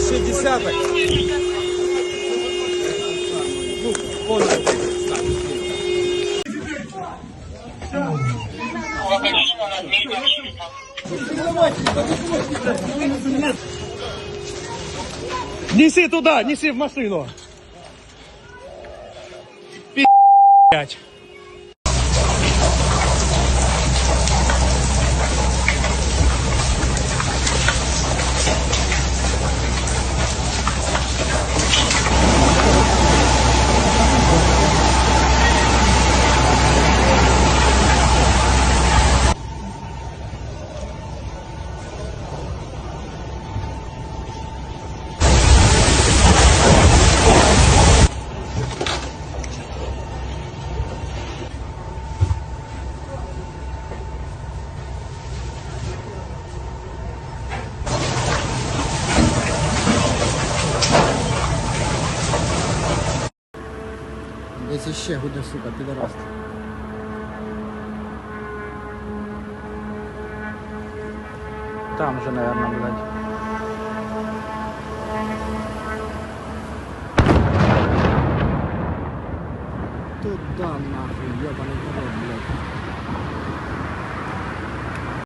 ще десяток. Ну, вон Неси туда, неси в машину. Пи***ть. Десь іще гуде, сука, підорас. Там же, наверное, блядь. Туда нахуй, ебаний народ, блядь.